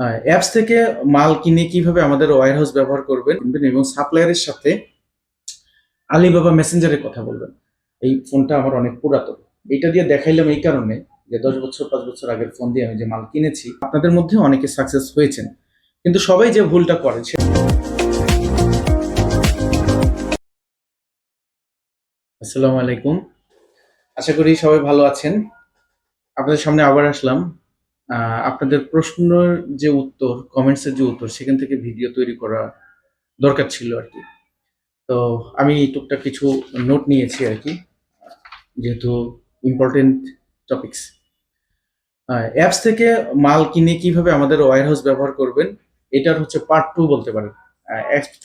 Apps থেকে মাল কিনে কীভাবে আমাদের ওয়্যার হাউস ব্যবহার করবেন এবং সাপ্লায়ারের সাথে আলিবাবা মেসেঞ্জারে কথা বলবেন। এই ফোনটা আমার অনেক পুরাতন। এটা দিয়ে দেখাইলাম এই কারণে যে দশ বছর, পাঁচ বছর আগের ফোন দিয়ে আমি যে মাল কিনেছি, আপনাদের মধ্যে অনেকে সাকসেস হয়েছেন। কিন্তু সবাই যে ভুলটা করে সে- আসসালামু আলাইকুম। আশা করি সবাই ভালো আছেন। আপনাদের সামনে আবার আসলাম। আপনাদের প্রশ্নের যে উত্তর কমেন্টসের যে উত্তর, সেখান থেকে ভিডিও তৈরি করা দরকার ছিল আর কি। তো আমি টুকটাক কিছু নোট নিয়েছি আর কি, যেহেতু ইম্পর্টেন্ট টপিকস অ্যাপস থেকে মাল কিনে কীভাবে আমাদের ওয়্যার হাউস ব্যবহার করবেন, এটার হচ্ছে পার্ট টু বলতে পারেন।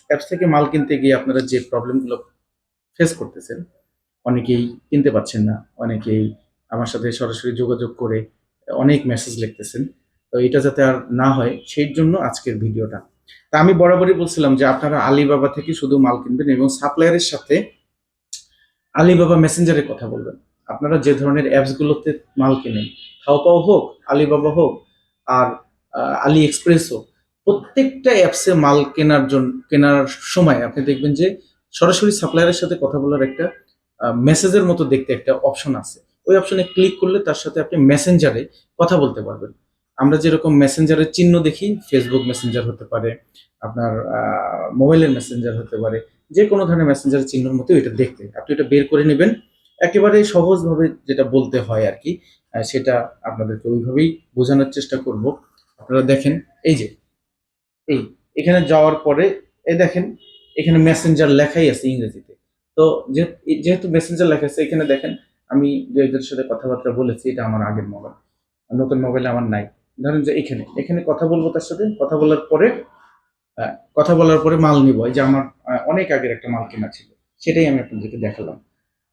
অ্যাপস থেকে মাল কিনতে গিয়ে আপনারা যে প্রবলেমগুলো ফেস করতেছেন, অনেকেই কিনতে পারছেন না, অনেকেই আমার সাথে সরাসরি যোগাযোগ করে অনেক মেসেজ লিখতেছেন। তো এটা যাতে আর না হয়, সেই জন্য আজকের ভিডিওটা। তা আমি বরাবরই বলছিলাম যে আপনারা আলিবাবা থেকে শুধু মাল কিনবেন এবং সাপ্লায়ারের সাথে আলিবাবা মেসেঞ্জারে কথা বলবেন। আপনারা যে ধরনের অ্যাপসগুলোতে মাল কেনেন থাওপাও হোক আলিবাবা হোক, আর আলি এক্সপ্রেস হোক, প্রত্যেকটা অ্যাপসে মাল কেনার জন্য কেনার সময় আপনি দেখবেন যে সরাসরি সাপ্লায়ারের সাথে কথা বলার একটা মেসেজের মতো দেখতে একটা অপশন আছে। ওই অপশনে ক্লিক করলে তার সাথে আপনি মেসেঞ্জারে কথা বলতে পারবেন। আমরা যেরকম মেসেঞ্জারের চিহ্ন দেখি ফেসবুক মেসেঞ্জার হতে পারে, আপনার মোবাইলের মেসেঞ্জার হতে পারে, যে কোনো ধরনের মেসেঞ্জারের চিহ্নের মতো এটা দেখতে। আপনি এটা বের করে নেবেন। একেবারে সহজভাবে যেটা বলতে হয় আর কি সেটা আপনাদেরকে ওইভাবেই বোঝানোর চেষ্টা করব। আপনারা দেখেন, এই যে, এই, এখানে যাওয়ার পরে এই দেখেন, এখানে মেসেঞ্জার লেখাই আছে ইংরেজিতে। তো যেহেতু মেসেঞ্জার লেখা আছে, এখানে দেখেন আমি এদের সাথে কথাবার্তা বলেছি, এটা আমার আগের মোবাইল নতুন মোবাইলে আমার নাই। ধরেন যে এখানে এখানে কথা বলব তার সাথে, কথা বলার পরে কথা বলার পরে মাল নিব। এই যে আমার অনেক আগের একটা মাল কেনা ছিল, সেটাই আমি আপনাদেরকে দেখালাম।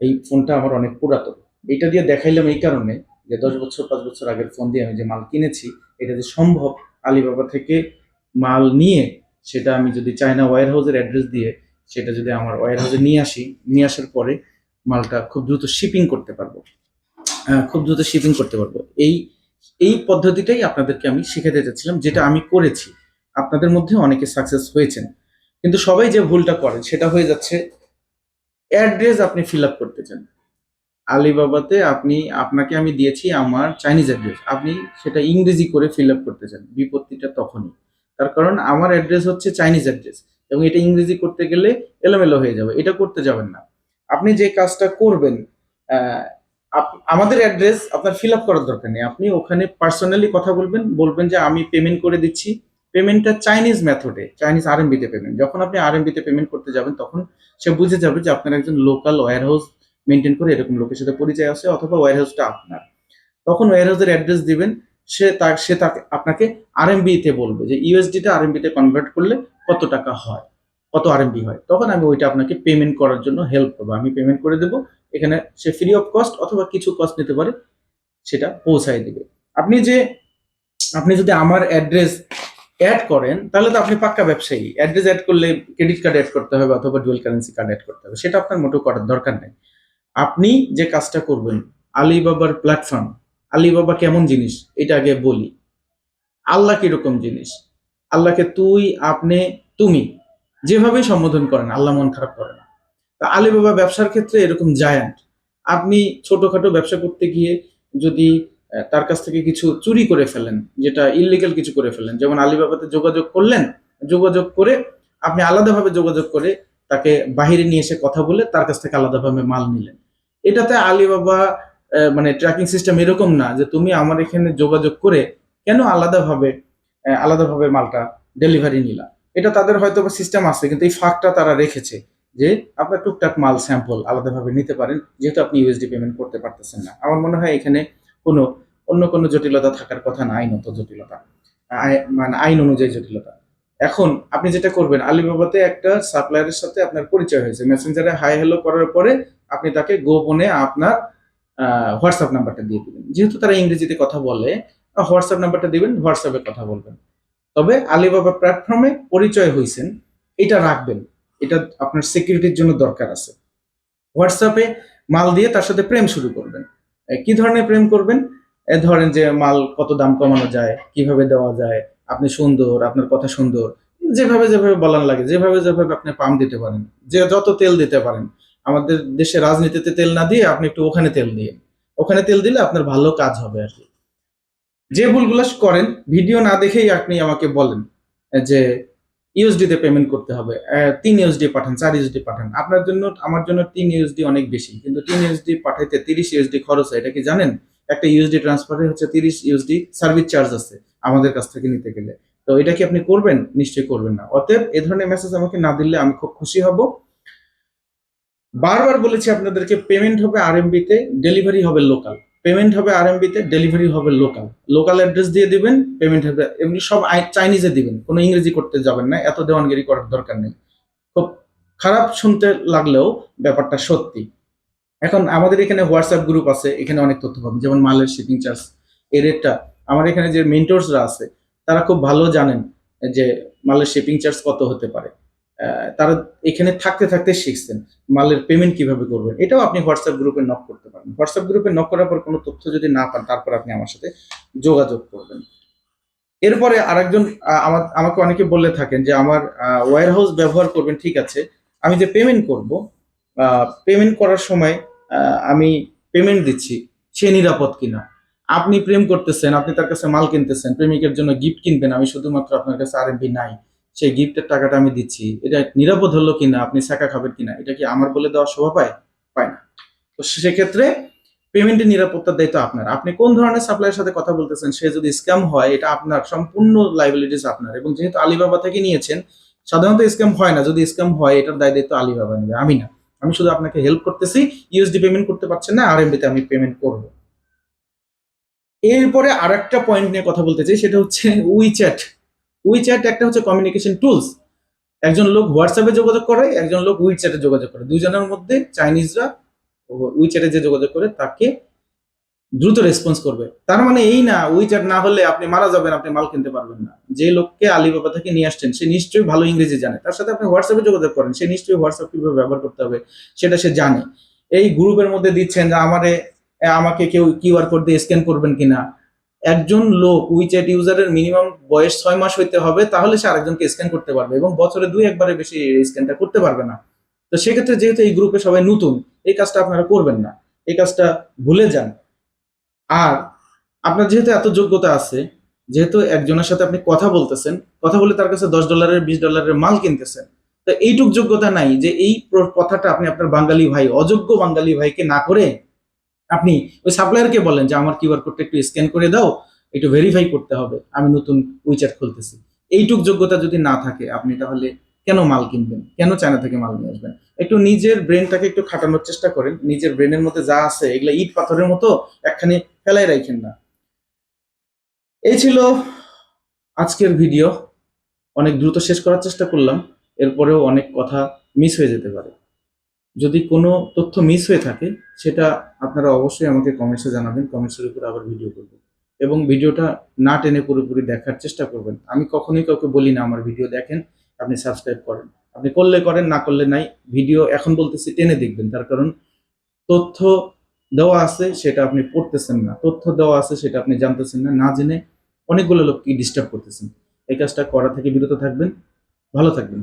এই ফোনটা আমার অনেক পুরাতন। এটা দিয়ে দেখাইলাম এই কারণে যে দশ বছর, পাঁচ বছর আগের ফোন দিয়ে আমি যে মাল কিনেছি, এটা যে সম্ভব আলিবাবা থেকে মাল নিয়ে, সেটা আমি যদি চায়না ওয়্যার হাউসের অ্যাড্রেস দিয়ে, সেটা যদি আমার ওয়্যার হাউসে নিয়ে আসি, নিয়ে আসার পরে মালটা খুব দ্রুত শিপিং করতে পারব। খুব দ্রুত শিপিং করতে পারব। এই এই পদ্ধতিটাই আপনাদেরকে আমি শিখাতে চাচ্ছিলাম, যেটা আমি করেছি। আপনাদের মধ্যে অনেকে সাকসেস হয়েছেন। কিন্তু সবাই যে ভুলটা করে, সেটা হয়ে যাচ্ছে অ্যাড্রেস আপনি ফিল আপ করতে চান। আলিবাবাতে আপনি, আপনাকে আমি দিয়েছি আমার চাইনিজ অ্যাড্রেস আপনি সেটা ইংরেজি করে ফিল আপ করতে চান, বিপত্তিটা তখনই। তার কারণ আমার অ্যাড্রেস হচ্ছে চাইনিজ অ্যাড্রেস এবং এটা ইংরেজি করতে গেলে এলোমেলো হয়ে যাবে। এটা করতে যাবেন না। আপনি যে কাজটা করবেন আমাদের অ্যাড্রেস আপনার ফিল আপ করার দরকার নেই। আপনি ওখানে পার্সোনালি কথা বলবেন বলবেন যে আমি পেমেন্ট করে দিচ্ছি। পেমেন্টটা চাইনিজ মেথডে চাইনিজ আর আরএমবিতে পেমেন্ট যখন আপনি আর আরএমবিতে পেমেন্ট করতে যাবেন, তখন সে বুঝে যাবে যে আপনার একজন লোকাল ওয়্যার হাউস মেনটেন করে এরকম লোকের সাথে পরিচয় আছে অথবা ওয়্যার হাউসটা আপনার। তখন ওয়্যার হাউসের অ্যাড্রেস দিবেন, সে তার, সে তাকে, আপনাকে আরএমবি তে বলবে যে ইউএসডিতে আরএমবি তে কনভার্ট করলে কত টাকা হয়। কত আরএমবি হয়। তখন আমি ওইটা আপনাকে পেমেন্ট করার জন্য হেল্প করব। আমি পেমেন্ট করে দেবো। এখানে সে ফ্রি অফ কস্ট অথবা কিছু কস্ট নিতে পারে, সেটা পৌঁছায় দিবে। আপনি যে, আপনি যদি আমার অ্যাড্রেস অ্যাড করেন, তাহলে তো আপনি পাক্কা ব্যবসায়ী। অ্যাড্রেস অ্যাড করলে ক্রেডিট কার্ড অ্যাড করতে হবে অথবা ডুয়েল কারেন্সি কার্ড অ্যাড করতে হবে। সেটা আপনার মোটেও করার দরকার নেই। আপনি যে কাজটা করবেন আলিবাবার প্ল্যাটফর্ম আলিবাবা কেমন জিনিস? এটা আগে বলি। আল্লাহ কীরকম জিনিস? আল্লাহকে তুই, আপনি, তুমি যেভাবে সম্বোধন করেন, আল্লাহ মন খারাপ করে না। তা আলিবাবা ব্যবসার ক্ষেত্রে এরকম জায়ান্ট। আপনি ছোটখাটো ব্যবসা করতে গিয়ে যদি তার কাছ থেকে কিছু চুরি করে ফেলেন, যেটা ইলিগাল কিছু করে ফেলেন, যেমন আলিবাবাতে যোগাযোগ করলেন, যোগাযোগ করে আপনি আলাদাভাবে যোগাযোগ করে তাকে বাহিরে নিয়ে এসে কথা বলে তার কাছ থেকে আলাদাভাবে মাল নিলেন। এটাতে আলিবাবা মানে ট্র্যাকিং সিস্টেম এরকম না যে তুমি আমার এখানে যোগাযোগ করে কেন আলাদাভাবে আলাদাভাবে মালটা ডেলিভারি নিলা। এটা তাদের হয়তো সিস্টেম আছে, কিন্তু এই ফাঁকটা তারা রেখেছে যে আপনার টুকটাক মাল স্যাম্পল আলাদাভাবে নিতে পারেন, যেহেতু আপনি ইউএসডি পেমেন্ট করতে পারতেছেন না। আমার মনে হয় এখানে কোনো, অন্য কোনো জটিলতা থাকার কথা না, আইনত জটিলতা। মানে আইন অনুযায়ী জটিলতা। এখন আপনি যেটা করবেন, আলিবাবাতে একটা সাপ্লায়ারের সাথে আপনার পরিচয় হয়েছে। মেসেঞ্জারে হাই হ্যালো করার পরে আপনি তাকে গোপনে আপনার হোয়াটসঅ্যাপ নাম্বারটা দিয়ে দিবেন। যেহেতু তারা ইংরেজিতে কথা বলে হোয়াটসঅ্যাপ নাম্বারটা দিবেন হোয়াটসঅ্যাপে কথা বলবেন। তবে আলিবাবা প্ল্যাটফর্মে পরিচয় হয়েছেন এটা রাখবেন। এটা আপনার সিকিউরিটির জন্য দরকার আছে। হোয়াটসঅ্যাপে মাল দিয়ে তার সাথে প্রেম শুরু করবেন। কি ধরনের প্রেম করবেন? ধরেন যে মাল কত দাম কমানো যায়, কীভাবে দেওয়া যায়, আপনি সুন্দর, আপনার কথা সুন্দর, যেভাবে যেভাবে বলার লাগে, যেভাবে যেভাবে আপনি পাম দিতে পারেন, যে যত তেল দিতে পারেন। আমাদের দেশে রাজনীতিতে তেল না দিয়ে আপনি একটু ওখানে তেল দিয়ে ওখানে তেল দিলে আপনার ভালো কাজ হবে আর কি। যে ভুলগুলো করেন, ভিডিও না দেখেই আপনি আমাকে বলেন যে ইউএসডি তে পেমেন্ট করতে হবে তিন ইউএসডি পাঠান, চার ইউএসডি পাঠান। আপনার জন্য, আমার জন্য তিন ইউএসডি অনেক বেশি, কিন্তু তিন ইউএসডি পাঠাইতে তিরিশ ইউএসডি খরচ হয়, এটা কি জানেন? একটা ইউএসডি ট্রান্সফারে হচ্ছে তিরিশ ইউএসডি সার্ভিস চার্জ আছে আমাদের কাছ থেকে নিতে গেলে। তো এটা কি আপনি করবেন? নিশ্চয়ই করবেন না। অতএব এ ধরনের মেসেজ আমাকে না দিলে আমি খুব খুশি হব। বারবার বলেছি আপনাদেরকে পেমেন্ট হবে আরএমবি তে ডেলিভারি হবে লোকাল পেমেন্ট হবে আরএমবি তে ডেলিভারি হবে লোকাল লোকাল অ্যাড্রেস দিয়ে দিবেন পেমেন্ট হবে এমনি সব চাইনিজে দিবেন। কোনো ইংরেজি করতে যাবেন না, এত দেওয়ানগিরি করার দরকার নেই। খুব খারাপ শুনতে লাগলেও ব্যাপারটা সত্যি। এখন আমাদের এখানে হোয়াটসঅ্যাপ গ্রুপ আছে, এখানে অনেক তথ্য পাবেন। যেমন মালের শিপিং চার্জ এর রেটটা আমার এখানে যে মেন্টরসরা আছে, তারা খুব ভালো জানেন যে মালের শিপিং চার্জ কত হতে পারে। তারা এখানে থাকতে থাকতে শিখছেন মালের পেমেন্ট কীভাবে করবেন। এটাও আপনি হোয়াটসঅ্যাপ গ্রুপে নক করতে পারেন। হোয়াটসঅ্যাপ গ্রুপে নক করার পর কোনো তথ্য যদি না পান, তারপর আপনি আমার সাথে যোগাযোগ করবেন। এরপরে আরেকজন আমার, আমাকে অনেকে বলে থাকেন যে, আমার ওয়ার হাউস ব্যবহার করবেন, ঠিক আছে। আমি যে পেমেন্ট করব পেমেন্ট করার সময় আমি পেমেন্ট দিচ্ছি, সে নিরাপদ কিনা? আপনি প্রেম করতেছেন, আপনি তার কাছে মাল কিনতেছেন, প্রেমিকের জন্য গিফট কিনবেন, আমি শুধুমাত্র আপনার কাছে আরএমবি নাই। সেই গিফটের টাকাটা আমি দিচ্ছি, এটা নিরাপদ হলো কিনা, আপনি শাখা খাবেন কিনা, এটা কি আমার বলে দেওয়া শোভা পায়? পায় না। তো সেক্ষেত্রে পেমেন্টের নিরাপত্তার দায়িত্ব আপনার। আপনি কোন ধরনের সাপ্লাইয়ের সাথে কথা বলতেছেন, সে যদি স্ক্যাম হয়, এটা আপনার সম্পূর্ণ লাইবিলিটিস আপনার। এবং যেহেতু আলিবাবা থেকে নিয়েছেন, সাধারণত স্ক্যাম হয় না। যদি স্ক্যাম হয়, এটার দায় দায়িত্ব আলিবাবা নেবে। আমি না। আমি শুধু আপনাকে হেল্প করতেছি ইউএসডি পেমেন্ট করতে পারছেন না আর আরএমবিতে আমি পেমেন্ট করব। এরপরে আরেকটা পয়েন্ট নিয়ে কথা বলতে চাই, সেটা হচ্ছে উইচ্যাট উইচ্যাট একটা হচ্ছে কমিউনিকেশন টুলস একজন লোক হোয়াটসঅ্যাপে যোগাযোগ করে, একজন লোক উইচ্যাটে যোগাযোগ করে। দুজনের মধ্যে চাইনিজরা উইচ্যাটে যে যোগাযোগ করে, তাকে দ্রুত রেসপন্স করবে। তার মানে এই না উইচ্যাট না হলে আপনি মারা যাবেন, আপনি মাল কিনতে পারবেন না। যে লোককে আলিবাবা থেকে নিয়ে আসছেন, সে নিশ্চয়ই ভালো ইংরেজি জানে। তার সাথে আপনি হোয়াটসঅ্যাপে যোগাযোগ করেন, সে নিশ্চয়ই হোয়াটসঅ্যাপ কীভাবে ব্যবহার করতে হবে, সেটা সে জানে। এই গ্রুপের মধ্যে দিচ্ছেন যে আমারে, আমাকে কেউ কিউআর কোড দিয়ে স্ক্যান করবেন কিনা একজন লোক উইচ্যাট ইউজারের মিনিমাম বয়স ছয় মাস হইতে হবে, তাহলে সে আরেকজনকে স্ক্যান করতে পারবে এবং বছরে দুই একবারে বেশি স্ক্যানটা করতে পারবে না। তো সেক্ষেত্রে যেহেতু এই গ্রুপে সবাই নতুন, এই কাজটা আপনারা করবেন না। এই কাজটা ভুলে যান। আর আপনার যেহেতু এত যোগ্যতা আছে, যেহেতু একজনের সাথে আপনি কথা বলতেছেন, কথা বলে তার কাছে দশ ডলারের বিশ ডলারের মাল কিনতেছেন, তো এইটুক যোগ্যতা নাই যে এই কথাটা আপনি আপনার বাঙালি ভাই, অযোগ্য বাঙালি ভাইকে না করে আপনি ওই সাপ্লায়ারকে বলেন যে, আমার কিউআর কোডটা একটু স্ক্যান করে দাও, একটু ভেরিফাই করতে হবে, আমি নতুন উইচ্যাট খুলতেছি। এইটুক যোগ্যতা যদি না থাকে, আপনি তাহলে কেন মাল কিনবেন? কেন চায়না থেকে মাল নিয়ে আসবেন? একটু নিজের ব্রেনটাকে একটু খাটানোর চেষ্টা করেন, নিজের ব্রেনের মধ্যে যা আছে, এগুলো ইট পাথরের মতো একখানি ফেলাই রাখেন না। এই ছিল আজকের ভিডিও অনেক দ্রুত শেষ করার চেষ্টা করলাম, এরপরেও অনেক কথা মিস হয়ে যেতে পারে। যদি কোনো তথ্য মিস হয়ে থাকে, সেটা আপনারা অবশ্যই আমাকে কমেন্টসে জানাবেন কমেন্টসের উপরে আবার ভিডিও করব। এবং ভিডিওটা না টেনে পুরোপুরি দেখার চেষ্টা করবেন। আমি কখনোই কাউকে বলি না, আমার ভিডিও দেখেন, আপনি সাবস্ক্রাইব করেন। আপনি করলে করেন, না করলে নাই ভিডিও এখন বলতেছি টেনে দেখবেন। তার কারণ তথ্য দেওয়া আছে, সেটা আপনি পড়তেছেন না। তথ্য দেওয়া আছে, সেটা আপনি জানতেছেন না না জেনে অনেকগুলো লোককে ডিস্টার্ব করতেছেন। এই কাজটা করা থেকে বিরত থাকবেন। ভালো থাকবেন।